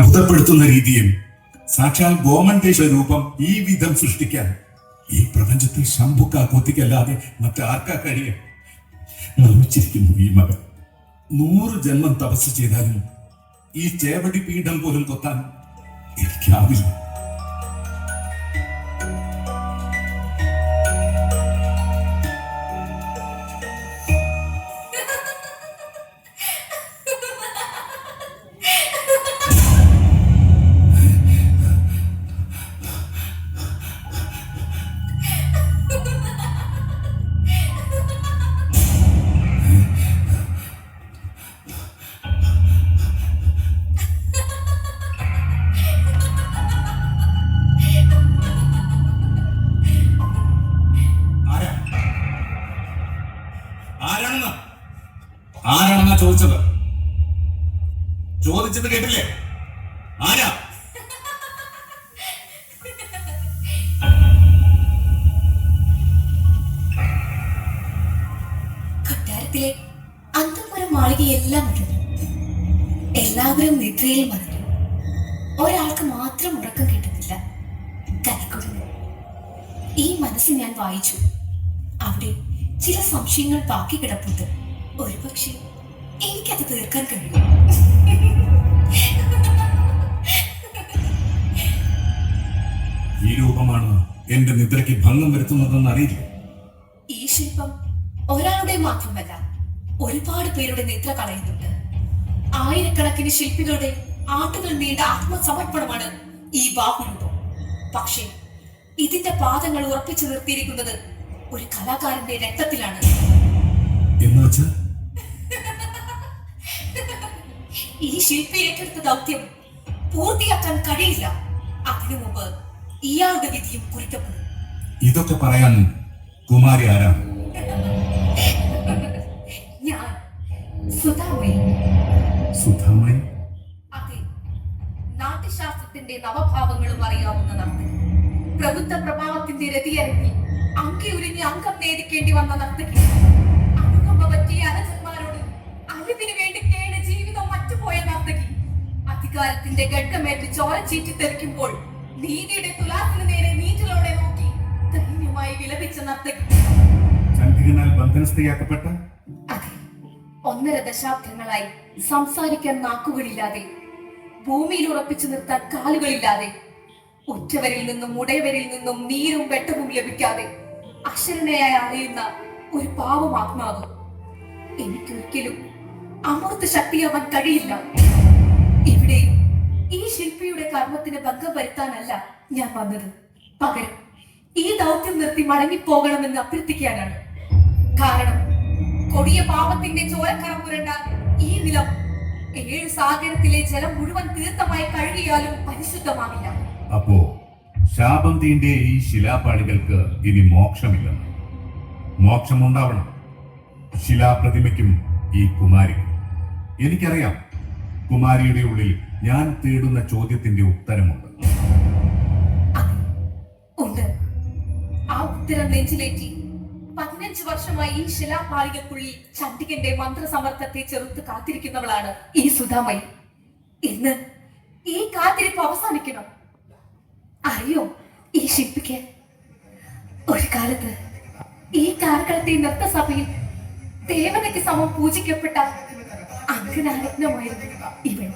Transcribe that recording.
അത്ഭുതപ്പെടുത്തുന്ന രീതിയിൽ സാക്ഷാൽ ഗോമന്തേശ്വര രൂപം ഈ വിധം സൃഷ്ടിക്കാൻ ഈ പ്രപഞ്ചത്തിൽ ശംഭുക്ക കൊത്തിക്കല്ലാതെ മറ്റാർക്കാ കഴിയും? നിർമ്മിച്ചിരിക്കുന്നു ഈ മകൻ. നൂറ് ജന്മം തപസ് ചെയ്താലും ഈ ചേവടി പീഠം പോലും കൊത്താൻ എനിക്കാവില്ല. ആരാണെന്ന്? ആരാണെന്നാ ചോദിച്ചത്? ചോദിച്ചത് കേട്ടില്ലേ? ആരാ? കൊട്ടാരത്തിലെ അന്തപുരം മാളികയെല്ലാം എല്ലാവരും നിദ്രയിൽ മറന്നു ഒരാൾക്ക് മാത്രം ഉറക്കം കിട്ടുന്നില്ല. കനിക്കൊടുങ്ങി ഈ മനസ്സ് ഞാൻ വായിച്ചു. ചില സംശയങ്ങൾ ബാക്കി കിടപ്പുണ്ട്. ഒരുപക്ഷെ എനിക്കത് തീർക്കാൻ കഴിയും. ഈ രൂപമാണ് എന്റെ നിദ്രയ്ക്ക് ഭംഗം വരുത്തുന്നതെന്ന് അറിയില്ല? ഈ ശില്പം ഒരാളുടെ മാത്രമല്ല ഒരുപാട് പേരുടെ നിദ്ര കളയുന്നുണ്ട്. ആയിരക്കണക്കിന് ശില്പികളുടെ ആട്ടുകൾ നീണ്ട ആത്മസമർപ്പണമാണ് ഈ ബാഹുരൂപം. പക്ഷേ ഇതിന്റെ പാദങ്ങൾ ഉറപ്പിച്ചു നിർത്തിയിരിക്കുന്നത് ഒരു കലാകാരന്റെ രക്തത്തിലാണ്. ഈ ശില്പി ഏറ്റെടുത്ത ദൗത്യം പൂർത്തിയാക്കാൻ കഴിയില്ല. അതിനു മുമ്പ് ഇയാളുടെ വിധിയും കുറിക്കപ്പെടും. ഇതൊക്കെ പറയാൻ കുമാരി ആരാ? ഞാൻ സുധാമയി. സുധാമയി? അതെ നാട്യശാസ്ത്രത്തിന്റെ നവഭാവങ്ങളും അറിയാവുന്ന പ്രബുദ്ധ പ്രഭാവത്തിന്റെ രതിയരങ്ങി അങ്കി ഉരിഞ്ഞ് അംഗം നേടിക്കേണ്ടി വന്ന നർത്തകി. അനുകമ്പ പറ്റിയ അനജന്മാരോട് അറിവിന് വേണ്ടി കേട് ജീവിതം മറ്റുപോയ നർത്തകി. അധികാരത്തിന്റെ ഗഡ്ഗമേറ്റ് ചോര ചീറ്റി തെറിക്കുമ്പോൾ നീതിയുടെ തുലാസിന് നേരെ നീറ്റിലോടെ നോക്കി ധൈര്യമായി വിലപിച്ച നർത്തകി. ചണ്ഡികനാൽ ബന്ധനസ്ഥയാക്കപ്പെട്ട? ഒന്നര ദശാബ്ദങ്ങളായി സംസാരിക്കാൻ നാക്കുകളില്ലാതെ ഭൂമിയിൽ ഉറപ്പിച്ചു നിർത്താൻ കാലുകളില്ലാതെ ഉറ്റവരിൽ നിന്നും ഉടയവരിൽ നിന്നും നീരും വെട്ടവും ലഭിക്കാതെ അശരണയായി അറിയുന്ന ഒരു പാവം ആത്മാവ്. എനിക്കൊരിക്കലും അമൃത ശക്തിയാവാൻ കഴിയില്ല. ഇവിടെ ഈ ശില്പിയുടെ കർമ്മത്തിന് ഭംഗം വരുത്താനല്ല ഞാൻ വന്നത്. പകരം ഈ ദൗത്യം നിർത്തി മടങ്ങിപ്പോകണമെന്ന് അഭ്യർത്ഥിക്കാനാണ്. കാരണം കൊടിയ പാപത്തിന്റെ ചോരക്കറ പുരണ്ട ഈ നിലം ഏഴ് സാഗരത്തിലെ ജലം മുഴുവൻ തീർത്ഥമായി കഴുകിയാലും പരിശുദ്ധമാവില്ല. അപ്പോ ശാപം തീണ്ടിയ ഈ ശിലാപാളികൾക്ക് ഇനി മോക്ഷമില്ലെന്ന് മോക്ഷമുണ്ടാവണം. ശിലാപ്രതിമയ്ക്കും ഈ കുമാരിക്കും. എനിക്കറിയാം കുമാരിയുടെ ഉള്ളിൽ ഞാൻ തേടുന്ന ചോദ്യത്തിന്റെ ഉത്തരമുണ്ട്. ഉണ്ട്. പതിനഞ്ച് വർഷമായി ഈ ശിലാപാളികൾക്കുള്ളിൽ ചണ്ഡികന്റെ മന്ത്രസമർത്ഥത്തെ ചെറുത്ത് കാത്തിരിക്കുന്നവളാണ് ഈ സുധാമയി. ഇന്ന് ഈ കാത്തിരിപ്പ് അവസാനിക്കണം. അറിയോ ഈ ശില്പിക്ക്? ഒരു കാലത്ത് ഈ കാർക്കളത്തെ നൃത്തസഭയിൽ ദേവതയ്ക്ക് സമം പൂജിക്കപ്പെട്ട അങ്കനാരത്നമായിരുന്നു ഇവൻ.